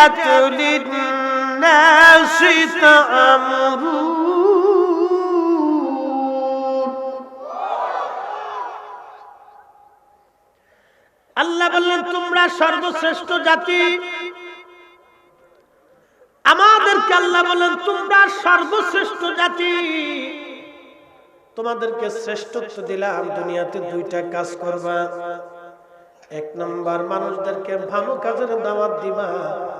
أخرجت للناس تأمرون আল্লাহ বললেন তোমরা সর্বশ্রেষ্ঠ জাতি আমাদেরকে আল্লাহ বললেন তোমরা সর্বশ্রেষ্ঠ জাতি তোমাদেরকে শ্রেষ্ঠত্ব দিলাম দুনিয়াতে দুইটা কাজ করবা এক নম্বর মানুষদেরকে ভালো কাজের দাওয়াত দিবা ওয়াতানহাউনা আনিল মুনকার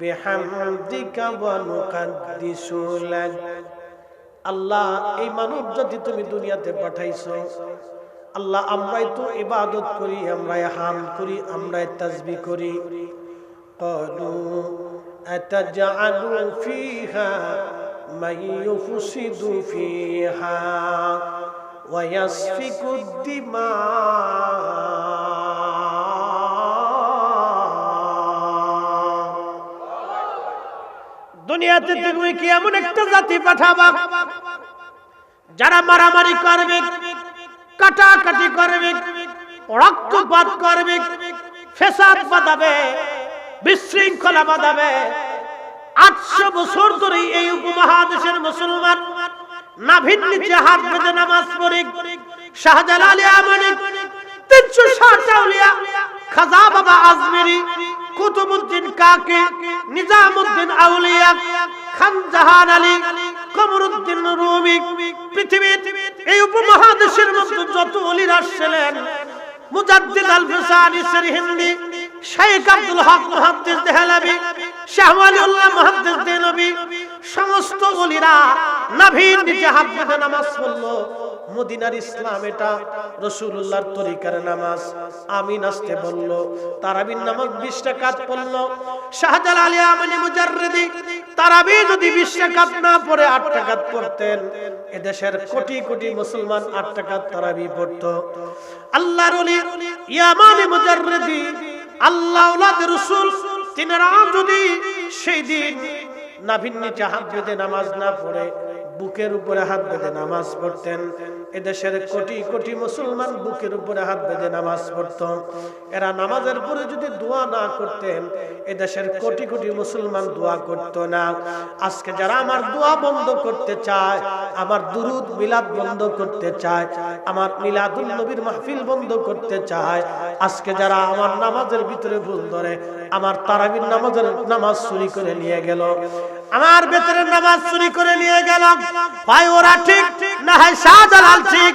বিহামদিকা ওয়া নুকাদ্দিসু লাক আল্লাহ এই মানব জাতি তুমি দুনিয়াতে পাঠাইছো আল্লাহ আমরাই তো ইবাদত করি আমরাই হাম করি আমরাই তাসবিহ করি قالوا أتجعل فيها من يفسد فيها ويسفك الدماء দুনিয়াতে তুমি কি এমন একটা জাতি পাঠাবা? যারা মারামারি করবে, কাটাকাটি করবে, রক্তপাত করবে, ফেসাদ বাঁধাবে, বিশৃঙ্খলা বাঁধাবে। আটশো বছর ধরে এই উপমহাদেশের মুসলমান নাভির নিচে হাত বেঁধে নামাজ পড়ে। শাহজালাল আমানি তিনশো ষাট খাজা বাবা আজমেরি কুতুবুদ্দিন কাকে? নিজামুদ্দিন আউলিয়া, খান জাহান আলী, কমরুদ্দিন রুমি। পৃথিবীর এই উপমহাদেশের মধ্যে যত অলিরা ছিলেন, মুজাদ্দিদ আল ফিসানি হিন্দি শেখ আব্দুল হক, মুহাদ্দিস দেহলাবি, শাহ ওয়ালিউল্লাহ, মুহাদ্দিস দেনবি সমস্ত ওলিরা নাভির নিচে হাত বেঁধে নামাজ পড়ল। মদিনার ইসলাম এটা রসুল্লাহর তরিকার নামাজ। আমি নাচতে বলল, তারাবির নামাজ বিশ টাকাত পড়ল। শাহজাল আলী আমিনী মুজাররেদি, তারাবি যদি বিশ টাকাত না পড়ে আট টাকাত পড়তেন। এদেশের কোটি কোটি মুসলমান আট টাকাত তারাবি পড়তো। আল্লাহর ইয়ামানি মুজাররেদি, আল্লাহ রসুল, তিনারা যদি সেই দিন নিচে হাত বেঁধে নামাজ না পড়ে বুকের উপরে হাত বেঁধে নামাজ পড়তেন। এদেশের কোটি কোটি মুসলমান বুকের উপরে হাত বেঁধে নামাজ পড়ত। এরা নামাজের পরে যদি দোয়া না করতেন, এদেশের কোটি কোটি মুসলমান দোয়া করত না। আজকে যারা আমার দোয়া বন্ধ করতে চায়, আমার দুরুদ মিলাদ বন্ধ করতে চায়, আমার মিলাদুল নবীর মাহফিল বন্ধ করতে চায়, আজকে যারা আমার নামাজের ভিতরে ভুল ধরে, আমার তারাবির নামাজের নামাজ চুরি করে নিয়ে গেল আমার ভেতরে নামাজ চুরি করে নিয়ে গেল। ভাই, ওরা ঠিক না হয় শাহজালাল ঠিক?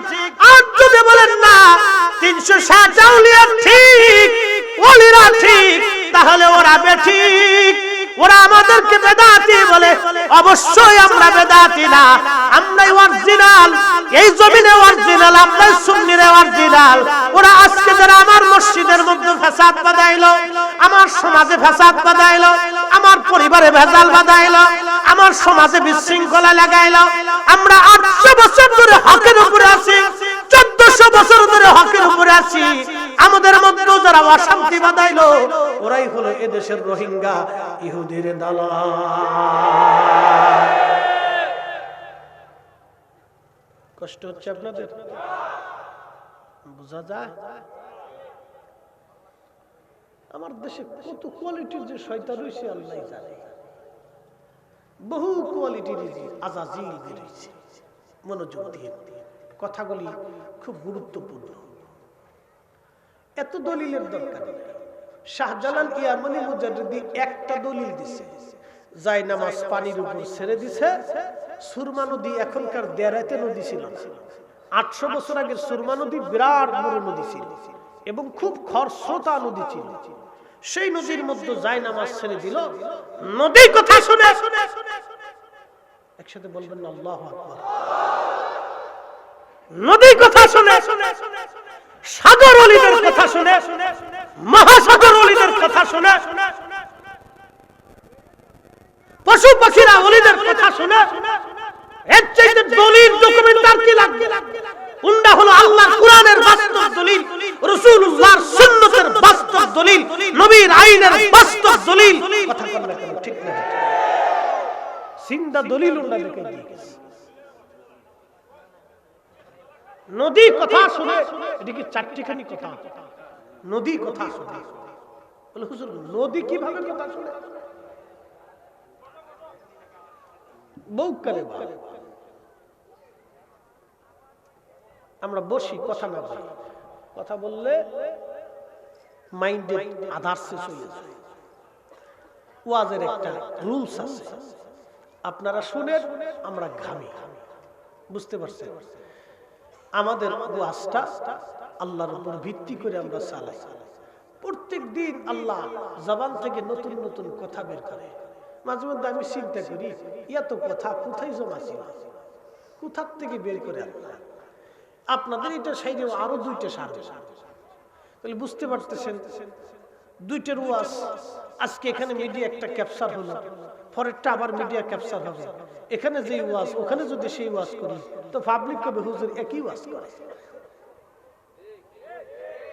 আর যদি বলেন না, তিনশো শাহজাউলিয়া ঠিক, ওলিরা ঠিক, তাহলে ওরা বেঠিক। ওরা আমাদেরকে বেদাতি বলে। অবশ্যই আমরা বেদাতি না। আমরাই অরিজিনাল এই জমিনে অরিজিনাল আমরাই সুন্নিরে অরিজিনাল ওরা আজকে যারা আমার মসজিদের মধ্যে ফ্যাসাদ বাদাইলো আমার সমাজে ফ্যাসাদ বাদাইলো আমার পরিবারে ভেজাল বাদাইলো আমার সমাজে বিশৃঙ্খলা লাগাইলো, আমরা আটশো বছর ধরে হকের উপরে আছি, চোদ্দশো বছর ধরে হকের উপরে আছি। আমাদের মধ্যেও যারা অশান্তি বাদাইলো ওরাই হলো এদেশের রোহিঙ্গা, ইহুদির দালা কষ্ট হচ্ছে আপনাদের? বোঝা যায়? আমার দেশে কত কোয়ালিটির যে শয়তান রয়েছে, আল্লাহ জানে। বহু কোয়ালিটির আজাজিল বেরিয়েছে মনোযোগ দিয়ে। কথাগুলি খুব গুরুত্বপূর্ণ। এত দলিলের দরকার। শাহজালাল ইয়ামানি মুজাদ্দিদি একটা দলিল দিছে যাই নামাজ পানির উপর ছেড়ে দিছে, সুরমা নদী এখনকার দেড়াইতে নদী ছিল। আটশো বছর আগের সুরমা নদী বিরাট বড় নদী ছিল এবং খুব খরস্রোতা নদী ছিল। সেই নদীর মধ্যে যাই নামাজ ছেড়ে দিল। নদী কথা শুনে একসাথে বলবেন আল্লাহ আকবার। নদী কথা শুনে সাগর অলিদের কথা শুনে, মহাসাগর অলিদের কথা শুনে, পশু পাখিরা অলিদের কথা শুনে, এর চাইতে দলিল ডকুমেন্ট আর কি লাগবে? উন্ডা হলো আল্লাহ কোরআনের বাস্তব দলিল, রাসূলুল্লাহর সুন্নতের বাস্তব দলিল, নবীর আইনের বাস্তব দলিল? কথা বল ঠিক না। সিন্দা দলিল উন্ডা দেখে দিয়ে নদী কথা শুনে এদিকে চারটিখানি কথা। নদী কথা শুনে। বলে হুজুর নদী কীভাবে কথা শুনে? বউ আমরা বসি কথা না বলি। কথা বললে মাইন্ডে যায়। ওয়াজের একটা রুলস আছে। আপনারা শুনেন আমরা ঘামি। বুঝতে পারছেন? আমাদের ওয়াজটা আল্লাহর উপর ভিত্তি করে আমরা চালাই। প্রত্যেক দিন আল্লাহ জবান থেকে নতুন নতুন কথা বের করে। মাঝে মধ্যে আমি চিন্তা করি, এত কথা কোথায় জমা ছিল? কোথার থেকে বের করে আল্লাহ আপনাদের এটা সাইডে আরও দুইটা সাথে তাহলে বুঝতে পারতেছেন, দুইটার ওয়াজ আজকে এখানে মিডিয়া একটা ক্যাপচার হলো। পরেরটা আবার মিডিয়া ক্যাপচার হবে। এখানে যে ওয়াজ, ওখানে যদি সেই ওয়াজ করি, তো পাবলিক কবে হুজুর একই ওয়াজ করে।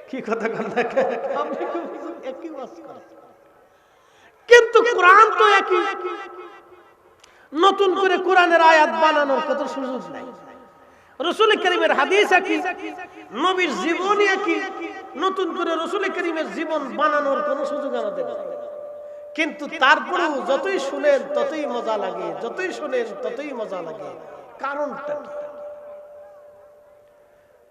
কি কথা পাবলিক একই ওয়াজ করে। কিন্তু কোরআন তো একই। নতুন করে কোরআনের আয়াত বানানোর কত সুযোগ নাই। রসুল করিমের হাদিস একই, নবীর জীবনই একই, নতুন করে রসুল করিমের জীবন বানানোর কোনো সুযোগ আমাদের। কিন্তু তারপরেও যতই শুনেন ততই মজা লাগে। যতই শুনেন ততই মজা লাগে। কারণটা কি?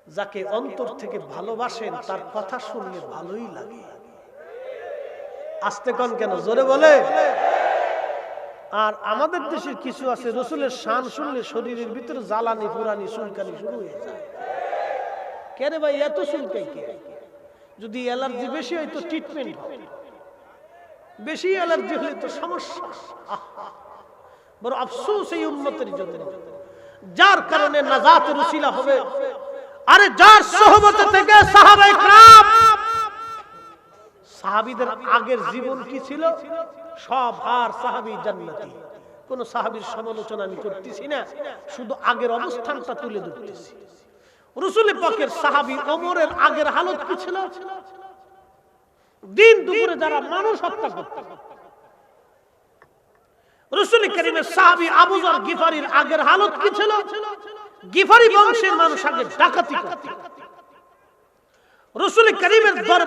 যাকে অন্তর থেকে ভালোবাসেন তার কথা শুনলে ভালোই লাগে। আসতে কন কেন? জোরে বলে। আর আমাদের দেশের কিছু আছে রসুলের শান শুনলে শরীরের ভিতরে জ্বালানি পুরানি চুলকানি শুরু হয়ে যায়। কেন ভাই এত চুলকাই কে? যদি অ্যালার্জি বেশি হয় তো ট্রিটমেন্ট বেশি অ্যালার্জি হলে তো সমস্যা। বড় আফসোস এই উন্মতের জন্য। যার কারণে নাজাত রুসিলা হবে। আরে যার সহমত থেকে সাহাবাই ক্রাম সাহাবিদের আগের জীবন কি ছিল? সব আর সাহাবি জান্নাতি। কোন সাহাবির সমালোচনা আমি করতেছি না, শুধু আগের অবস্থানটা তুলে ধরতেছি। রসুল পাকের সাহাবি ওমরের আগের হালত কি ছিল? দিন দুপুরে যারা মানুষ হত্যা করত।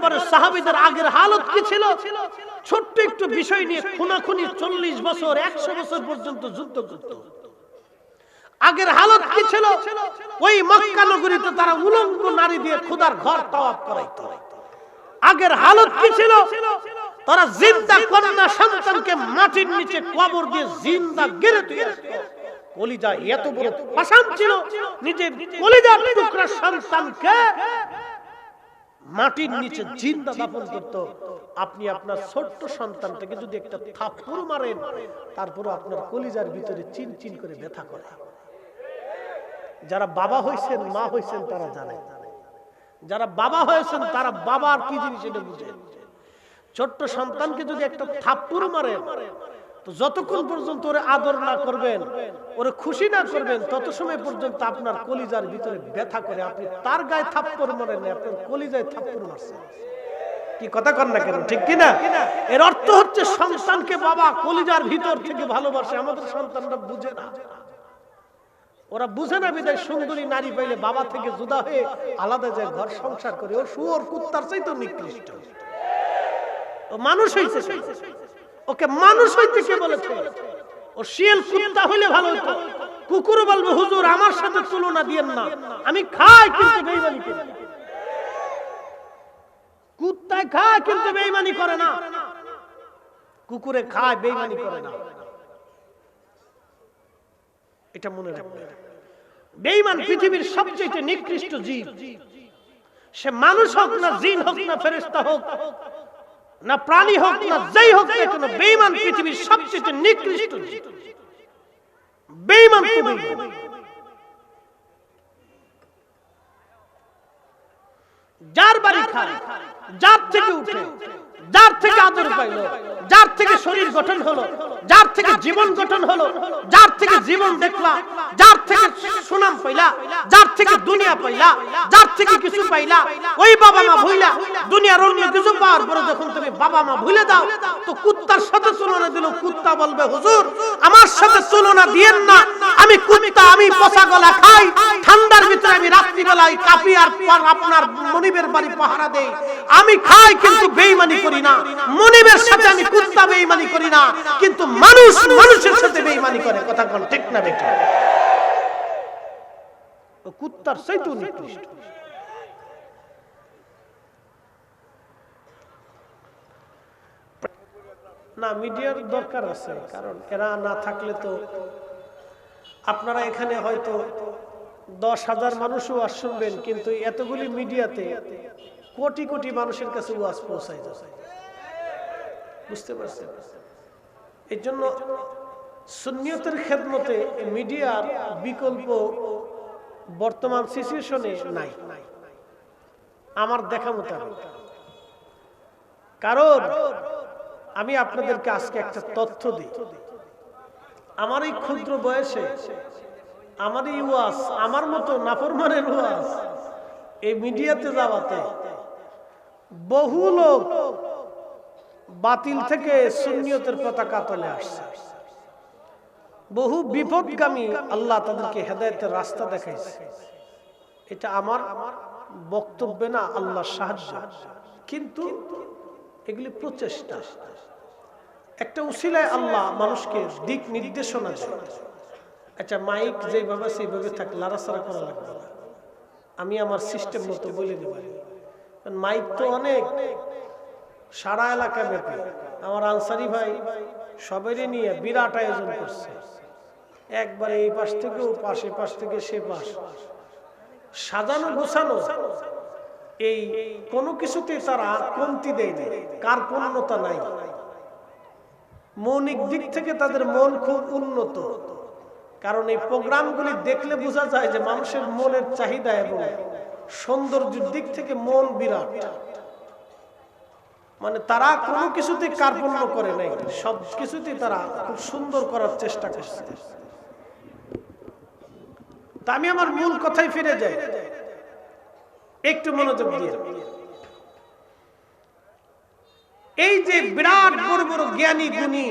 করত। ছোট্ট একটু বিষয় নিয়ে খুনাখুনি চল্লিশ বছর, একশো বছর পর্যন্ত যুদ্ধ করত। আগের হালত কি ছিল? ওই মক্কা নগরীতে তারা উলঙ্গ নারী দিয়ে খুদার ঘর তাওয়াব করাইতো। আগের হালত কি ছিল? তারা জিন্দা কন্যা সন্তানকে মাটির নিচে কবর দিয়ে জিন্দা গেড়ে দিয়ে কলিজা এত বড় পাশান ছিল, নিজের কলিজার টুকরা সন্তানকে মাটির নিচে জিন্দা দাপন করত। আপনি আপনার ছোট্ট সন্তানটাকে যদি একটা থাপ্পড় মারেন তারপর আপনার কলিজার ভিতরে চিন চিন করে ব্যথা করে। যারা বাবা হয়েছেন মা হয়েছেন তারা জানে যারা বাবা হয়েছেন, তারা বাবার কি জিনিস এটা বুঝেন ছোট্ট সন্তানকে যদি একটা থাপ্পড় মারেন তো যতক্ষণ পর্যন্ত ওরে আদর না করবেন, ওরে খুশি না করবেন, তত সময় পর্যন্ত আপনার কলিজার ভিতরে ব্যথা করে। আপনি তার গায়ে থাপ্পড় মারেন আপনার কলিজায় থাপ্পড় মারছেন কি কথা কর না কেন? ঠিক কি না এর অর্থ হচ্ছে সন্তানকে বাবা কলিজার ভিতর থেকে ভালোবাসে, আমাদের সন্তানরা বুঝে না। ওরা বুঝে না বিদায় সুন্দরী নারী পাইলে বাবা থেকে জুদা হয়ে আলাদা যায় ঘর সংসার করে, ও শুয়োর কুত্তার চাই তো নিকৃষ্ট। ও মানুষ হইছে ওকে মানুষ হইতে কে বলেছে? ও শিয়াল কুত্তা হইলে ভালো হতো কুকুর বলবে, হুজুর, আমার সাথে তুলনা দিয়েন না। আমি খাই কিন্তু বেইমানি করি কুত্তায় খায় কিন্তু বেইমানি করে না। কুকুরে খায়, বেইমানি করে না। এটা মনে রাখবে। বেঈমান পৃথিবীর সবচেয়ে নিকৃষ্ট জীব। সে মানুষ হোক না জিন হোক না ফেরেশতা হোক না প্রাণী হোক না যেই হোক না কেন বেঈমান পৃথিবীর সবচেয়ে নিকৃষ্ট জীব। বেঈমান তো বেঈমান। যার বাড়ি খায় যার থেকে উঠে। যার থেকে আদর পাইল, যার থেকে শরীর গঠন হলো, যার থেকে জীবন গঠন হলো, যার থেকে জীবন দেখলা, যার থেকে সুনাম পাইলা, যার থেকে দুনিয়া পাইলা, যার থেকে কিছু পাইলা, ওই বাবা মা ভুইলা, দুনিয়ার অন্য কিছু পাওয়ার পরে যখন তুমি বাবা মা ভুলে দাও, তো কুত্তার সাথে তুলনা দিল, কুত্তা বলবে, হুজুর, আমার সাথে তুলনা দিয়েন না, আমি কুত্তা, আমি পচা গলা খাই, ঠান্ডার ভিতরে আমি রাত্রি রাত্রিবেলায় কাপি আর আপনার মনিবের বাড়ি পাহারা দেই, আমি খাই কিন্তু বেইমানি করি না। মনিবের সাথে আমি কুত্তা বেইমানি করি না। কিন্তু মানুষ মানুষের সাথে বেইমানি করে, কথা কোন ঠিক না ও কুত্তার সেই তো নিকৃষ্ট না, মিডিয়ার দরকার আছে, কারণ এরা না থাকলে তো আপনারা এখানে হয়তো দশ হাজার মানুষও ওয়াজ শুনবেন, কিন্তু এতগুলি মিডিয়াতে কোটি কোটি মানুষের কাছে ওয়াজ পৌঁছায় যাচ্ছে। বুঝতে পারছেন? এর জন্য সুন্নিয়তের খেদমতে মিডিয়ার বিকল্প বর্তমান সিচুয়েশনে নাই। আমার দেখা মোতাবেক। কারণ আমি আপনাদেরকে আজকে একটা তথ্য দিই। আমার এই ক্ষুদ্র বয়সে, আমার এই ওয়াজ, আমার মতো নাফরমানের ওয়াজ এই মিডিয়াতে যাওয়াতে বহু লোক বাতিল থেকে সুন্নিয়তের পতাকা তলে আসছে। বহু বিপদগামী আল্লাহ তাদেরকে হেদায়তের রাস্তা দেখাইছে। এটা আমার বক্তব্যে না আল্লাহ সাহায্য। কিন্তু এগুলি প্রচেষ্টা। একটা উশিলায় আল্লাহ মানুষকে দিক নির্দেশনা দেয়। আচ্ছা মাইক যেভাবে সেইভাবে থাক, লাড়াচাড়া করা লাগবে না। আমি আমার সিস্টেম মতো বলে দেব। মাইক তো অনেক। সারা এলাকা ব্যাপী। আমার আনসারি ভাই সবারই নিয়ে বিরাট আয়োজন করছে। একবারে এই পাশ থেকে ও পাশে পাশ থেকে সে পাশ। সাজানো গোছানো, এই কোনো কিছুতে তারা কমতি দেয় না কার্পণ্যতা নাই। মৌলিক দিক থেকে তাদের মন খুব উন্নত। কারণ এই প্রোগ্রামগুলি দেখলে বোঝা যায় যে মানুষের মনের চাহিদা এবং সৌন্দর্যের দিক থেকে মন বিরাট। মানে তারা কোনো কিছুতে কার্পণ্য করে নাই। সব কিছুতে তারা খুব সুন্দর করার চেষ্টা করছে। তা আমি আমার মূল কথায় ফিরে যাই। একটু মনোযোগ দিয়ে। এই যে বিরাট বড় বড় জ্ঞানী গুণী,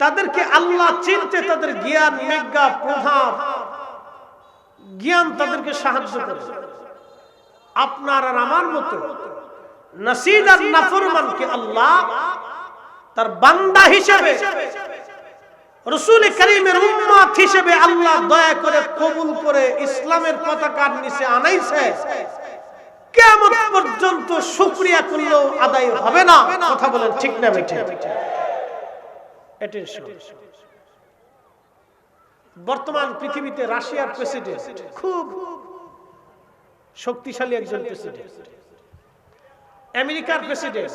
তাদেরকে আল্লাহ চিনতে তাদের জ্ঞান মেজ্ঞা প্রভাব, জ্ঞান তাদেরকে সাহায্য করে। আপনার আর আমার মতো নাসিদ নাফরমানকে আল্লাহ তার বান্দা হিসেবে, রসুল করিমের উম্মাত হিসেবে আল্লাহ দয়া করে কবুল করে ইসলামের পতাকার নিচে আনাইছে। কেমন পর্যন্ত শুক্রিয়া করলেও আদায় হবে না। কথা বলেন ঠিক না বেঠে বর্তমান পৃথিবীতে রাশিয়ার প্রেসিডেন্ট খুব শক্তিশালী একজন প্রেসিডেন্ট। আমেরিকার প্রেসিডেন্ট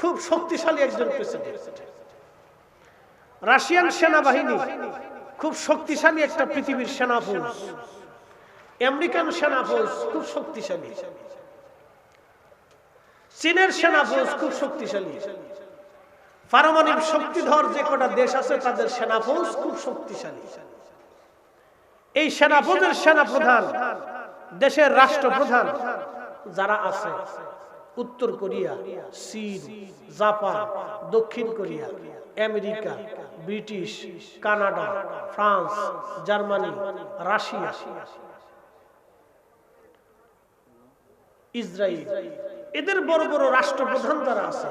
খুব শক্তিশালী একজন প্রেসিডেন্ট রাশিয়ান সেনাবাহিনী, খুব শক্তিশালী একটা পৃথিবীর সেনা ফৌজ আমেরিকান সেনা ফৌজ খুব শক্তিশালী। চীনের সেনা ফৌজ খুব শক্তিশালী। পারমাণবিক শক্তিধর যে কটা দেশ আছে, তাদের সেনা ফৌজ খুব শক্তিশালী। এই সেনা ফৌজের সেনা প্রধান দেশের রাষ্ট্রপ্রধান যারা আছে উত্তর কোরিয়া, চীন, জাপান, দক্ষিণ Korea, America, British, Canada, France, Germany, Russia Israel এদের বড় বড় রাষ্ট্রপ্রধান যারা আছে।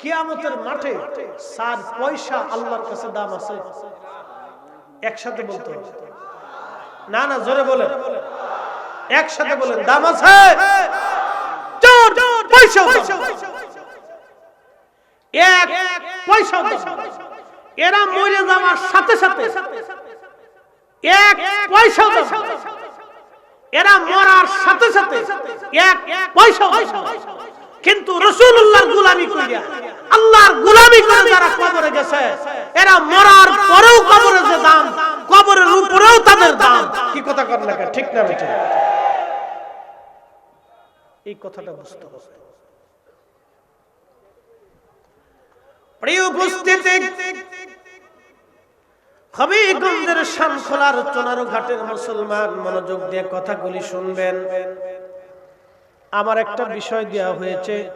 কিয়ামতের মাঠে সার পয়সা আল্লাহর কাছে দাম আছে। একসাথে বলতে। না না, জোরে বলেন। একসাথে বলেন, দাম আছে। এক পয়সা এরা মরে যাওয়ার সাথে সাথে এক পয়সা এরা মরার সাথে সাথে এক পয়সা কিন্তু রসুল্লাহর গুলামি করিয়া আল্লাহর গুলামি করে যারা কবরে গেছে এরা মরার পরেও কবরে যে দাম কবরের উপরেও তাদের দাম। কি কথা কর না ঠিক না এই কথাটা বুঝতে হবে। ঘাটের মনোযোগ দিয়ে কথাগুলি শুনবেন। আমার একটা বিষয় দেওয়া হয়েছে।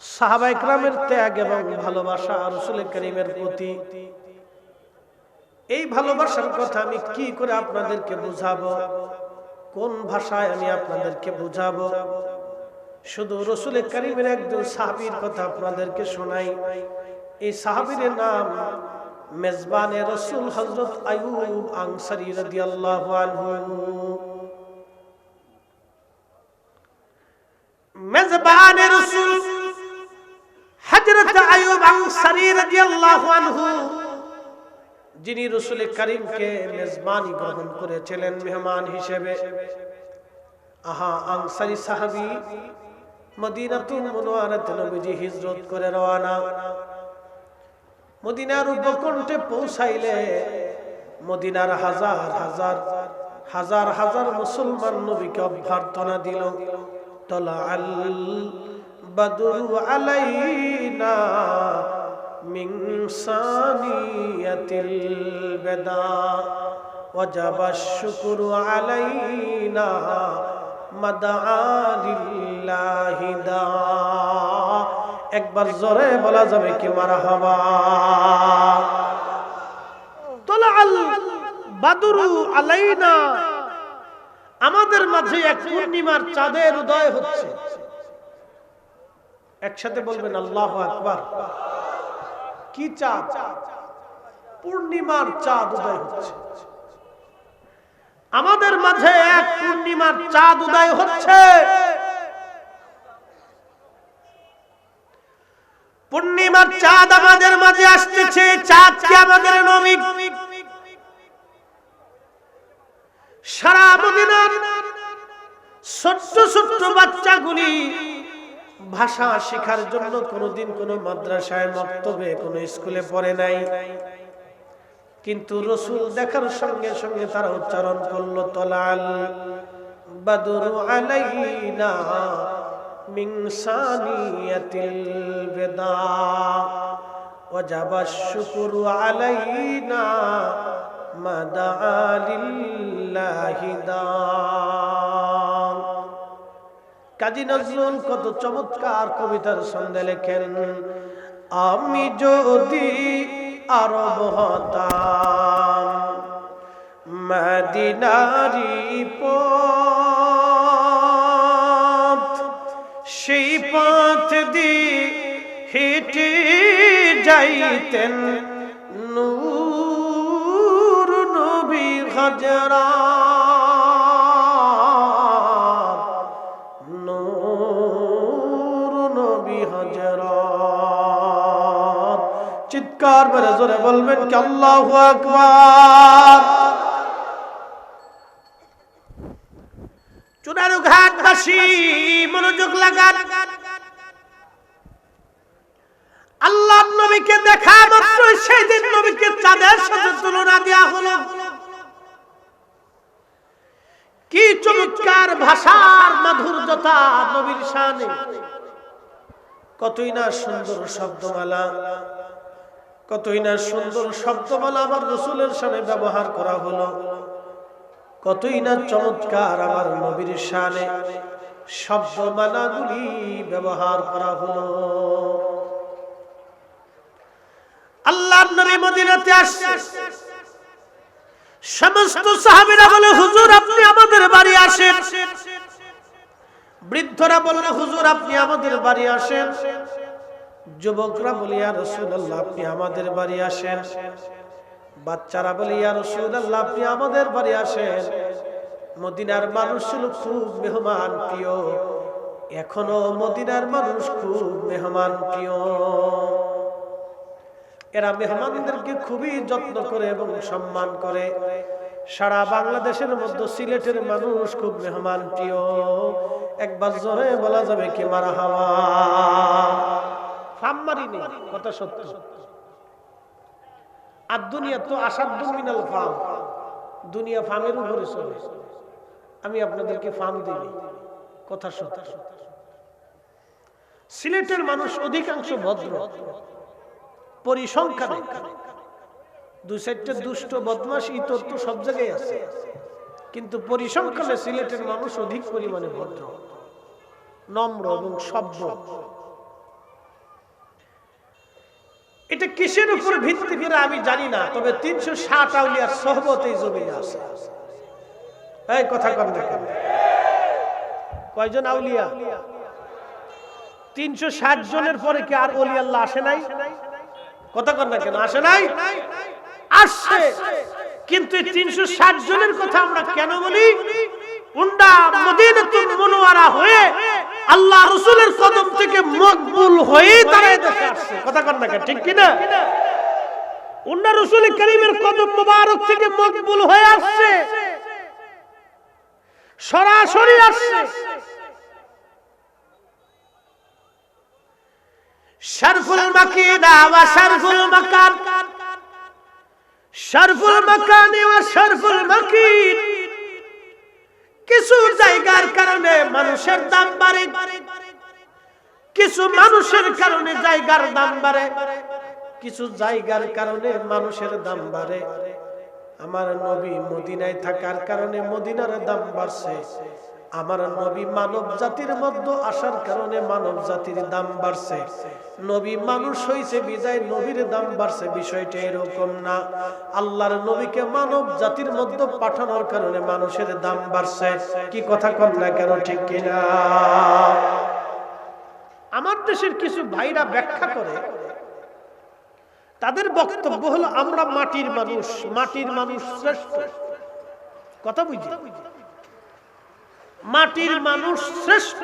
সাহাবা ইকরামের ত্যাগ এবং ভালোবাসা রসুল করিমের প্রতি। এই ভালোবাসার কথা আমি কি করে আপনাদেরকে বুঝাবো? কোন ভাষায় আমি আপনাদেরকে বুঝাবো? শুধু রসুল করিমের একজন সাহাবির কথা আপনাদেরকে শোনাই। এই সাহাবির নাম মেজবানে রসুল হজরত আয়ুব আনসারি রাদিয়াল্লাহু আনহু। মেজবানে রসুল হযরত আয়ুব আনসারি রাদিয়াল্লাহু আনহু, যিনি রসুল করিমকে মেজবানি গ্রহণ করেছিলেন, মেহমান হিসেবে। আহা, আনসারি সাহাবী মদিনাতুল মুনওয়ারাতে নবীজি হিজরত করে রওনা। মদিনার উপকণ্ঠে পৌঁছাইলে মদিনার হাজার হাজার হাজার হাজার মুসলমান নবীকে অভ্যর্থনা দিল। তলা আল বেদা। আলাইনা একবার জোরে বলা যাবে কি মারা হবা আমাদের মাঝে এক পূর্ণিমার চাঁদের উদয় হচ্ছে। একসাথে বলবেন আল্লাহ আকবার। কি চাঁদ? পূর্ণিমার চাঁদ উদয় হচ্ছে। আমাদের মাঝে এক পূর্ণিমার চাঁদ উদয় হচ্ছে। পূর্ণিমার চাঁদ আমাদের মাঝে আসতেছে, চাঁদ কি আমাদের নবী? সারা মদিনার ছোট্ট ছোট্ট বাচ্চাগুলি ভাষা শেখার জন্য কোনোদিন কোনো মাদ্রাসায় মক্তবে, কোনো স্কুলে পড়ে নাই। কিন্তু রসুল দেখার সঙ্গে সঙ্গে তারা উচ্চারণ করল, তলাল বাদুরু আলাইনা মিংসানিয়াতিল বেদা, ওয়াজাবা শুকুরু আলাইনা মাদালিল্লাহিদা কাজী নজরুল কত চমৎকার কবিতার সন্ধে লেখেন, আমি যদি আরব হতাম। মদিনারি সেই পথ দি হেঁটে যাইতেন নূর নবী হাজরা। চিৎকার জোরে বলবেন কি আল্লাহু আকবার। চুনারু ঘাটবাসী মনোযোগ লাগান। আল্লাহ নবীকে দেখা মাত্র সেই দিন নবীকে চাঁদের সাথে তুলনা দেওয়া হলো। কি চমৎকার ভাষার মাধুর্যতা নবীর শানে। কতই না সুন্দর শব্দমালা। কতই না সুন্দর শব্দমালা আমার রসুলের সামনে ব্যবহার করা হলো। কতই না চমৎকার আমার নবীর শানে শব্দমালাগুলি ব্যবহার করা হলো। আল্লাহ নবী মদিনাতে আসছে। সমস্ত সাহাবীরা বলে, হুজুর, আপনি আমাদের বাড়ি আসেন। বৃদ্ধরা বললে, হুজুর, আপনি আমাদের বাড়ি আসেন। যুবকরা বলিয়া রসুল্লাহ আপনি আমাদের বাড়ি আসেন। বাচ্চারা বলে, ইয়া রসুল্লাহ আপনি আমাদের বাড়ি আসেন। মদিনার মানুষ ছিল খুব মেহমান, প্রিয়। এখনও মদিনার মানুষ খুব মেহমান, প্রিয়। এরা মেহমানদেরকে খুবই যত্ন করে এবং সম্মান করে। সারা বাংলাদেশের মধ্যে সিলেটের মানুষ খুব মেহমান, প্রিয়। একবার জোরে বলা যাবে কি, মারা হাওয়া? ফাম মারিনি কথা সত্য। আর দুনিয়া তো আসাধ্য মিনাল ফাম। দুনিয়া ফামের উপরে চলে। আমি আপনাদেরকে ফাম দিই কথা সত্য। সিলেটের মানুষ অধিকাংশ ভদ্র পরিসংখ্যা দু চারটে দুষ্ট বদমাস ইতর তো সব জায়গায় আছে। কিন্তু পরিসংখ্যানে সিলেটের মানুষ অধিক পরিমাণে ভদ্র, নম্র এবং সভ্য। এটা কিসের উপর ভিত্তি করে আমি জানি না, তবে তিনশো ষাট আউলিয়ার সহবত এই জমিনে আছে। কথা কম দেখেন কয়জন আউলিয়া? তিনশো ষাট জনের পরে কি আর অলি আল্লাহ আসে নাই? কথা কর না কেন? আসে নাই? আসছে। কিন্তু তিনশো ষাট জনের কথা আমরা কেন বলি? উন্ডা মদিনাতুল মুনওয়ারা হয়ে আল্লাহ রসুলের কদম থেকে মকবুল হয়ে তারা দেশে আসছে। কথা কর না ঠিক কি না উন্ডা রসুল করিমের কদম মুবারক থেকে মকবুল হয়ে আসছে। সরাসরি আসছে। শরফুল মাকিনা ওয়া শরফুল মাকান। শরফুল মাকানি ওয়া শরফুল মাকিন। কিছু জায়গার কারণে মানুষের দাম বাড়ে। কিছু মানুষের কারণে জায়গার দাম বাড়ে। কিছু জায়গার কারণে মানুষের দাম বাড়ে। আমার নবী মদিনায় থাকার কারণে মদিনার দাম বাড়ছে। আমার নবী মানব জাতির মধ্যে আসার কারণে মানব জাতির দাম বাড়ছে। নবী মানুষ হইছে, বিদায় নবীর দাম বাড়ছে, বিষয়টা এরকম না। আল্লাহর নবীকে মানব জাতির মধ্যে পাঠানোর কারণে মানুষের দাম বাড়ছে। কি কথা কর না কেন ঠিক কিনা? আমার দেশের কিছু ভাইরা ব্যাখ্যা করে, তাদের বক্তব্য হলো, আমরা মাটির মানুষ মাটির মানুষ শ্রেষ্ঠ। কথা বুঝি? মাটির মানুষ শ্রেষ্ঠ।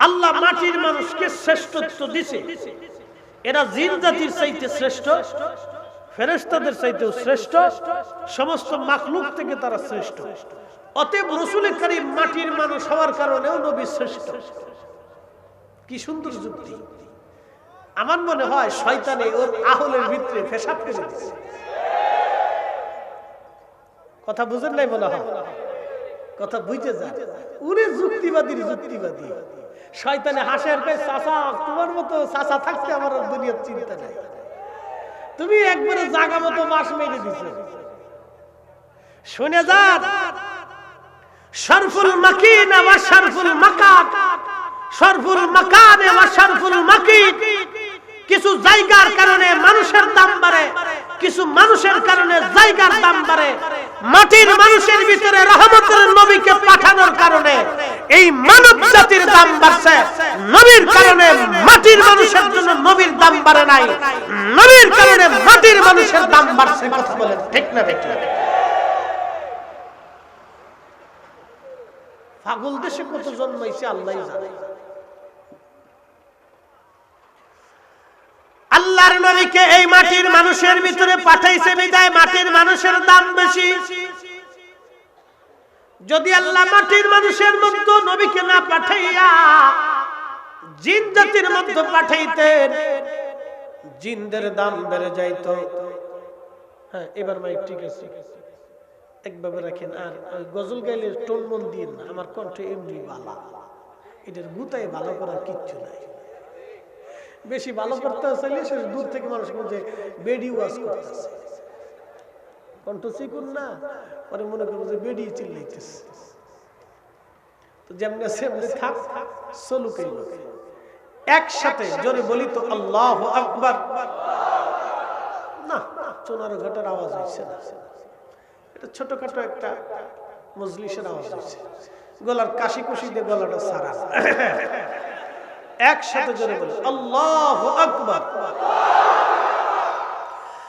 আল্লাহ মাটির মানুষকে শ্রেষ্ঠত্ব দিছে। এরা জিন জাতির চাইতে শ্রেষ্ঠ ফেরেস্তাদের চাইতেও শ্রেষ্ঠ, সমস্ত মাখলুক থেকে তারা শ্রেষ্ঠ। অতএব রসুল করিম মাটির মানুষ হওয়ার কারণেও নবী শ্রেষ্ঠ। কি সুন্দর যুক্তি। আমার মনে হয় শয়তানে ওর আহলের ভিতরে ফেসাব দিচ্ছে কথা বুঝেন নাই মনে হয়? কথা বুঝতে যা। উনি যুক্তিবাদীর যুক্তিবাদী। শয়তানে হাসের কয় চাচা, তোমার মতো চাচা থাকতে আমার দুনিয়ার চিন্তা নাই। তুমি একবারে জাগা মতো মাস মেরে দিছো। শুনে যান শরফুল মাকিন ওয়া শরফুল মাকাত। শরফুল মাকান ওয়া শরফুল মাকিন কিছু জায়গার কারণে মানুষের দাম বাড়ে। কিছু মানুষের কারণে জায়গার দাম বাড়ে। মাটির মানুষের ভিতরে রহমতের নবীকে পাঠানোর কারণে এই মানব জাতির দাম বাড়ছে। নবীর কারণে মাটির মানুষের জন্য নবীর দাম বাড়ে নাই। নবীর কারণে মাটির মানুষের দাম বাড়ছে কথা বলেন, ঠিক না ঠিক না? পাগল দেশে কত জন্মাইছে আল্লাহ জানে। আল্লাহর নবীকে এই মাটির মানুষের ভিতরে পাঠাইছে বিদায়, মাটির মানুষের দাম বেশি। যদি আল্লাহ মাটির মানুষের মধ্যে নবীকে না পাঠাইয়া জিন জাতির মধ্যে পাঠাইতেন, জিনদের দাম বেড়ে যাইতো। হ্যাঁ এবার মাইক ঠিক আছে। একভাবে রাখেন, আর গজল গাইলে টোন মন দিন না, আমার কণ্ঠ এমনি বালা। এটার গুতায় ভালো করার কিচ্ছু নাই। বেশি ভালো করতে চাইলে সে দূর থেকে মানুষ বলছে বেডি ওয়াজ করতেছে। কণ্ঠ চিকুন না, পরে মনে করব যে বেডি চিল্লাইতেছে। তো যেমনি সেমনি থাক চলুকেই লোক। একসাথে জোরে বলি তো, আল্লাহ আকবার। না, চোনার ঘাটার আওয়াজ হয়েছে না। এটা ছোটখাটো একটা মজলিসের আওয়াজ হয়েছে গলার কাশি কুশি দিয়ে গলাটা সারা। একসাথে জোরে বলি আল্লাহ আকবার।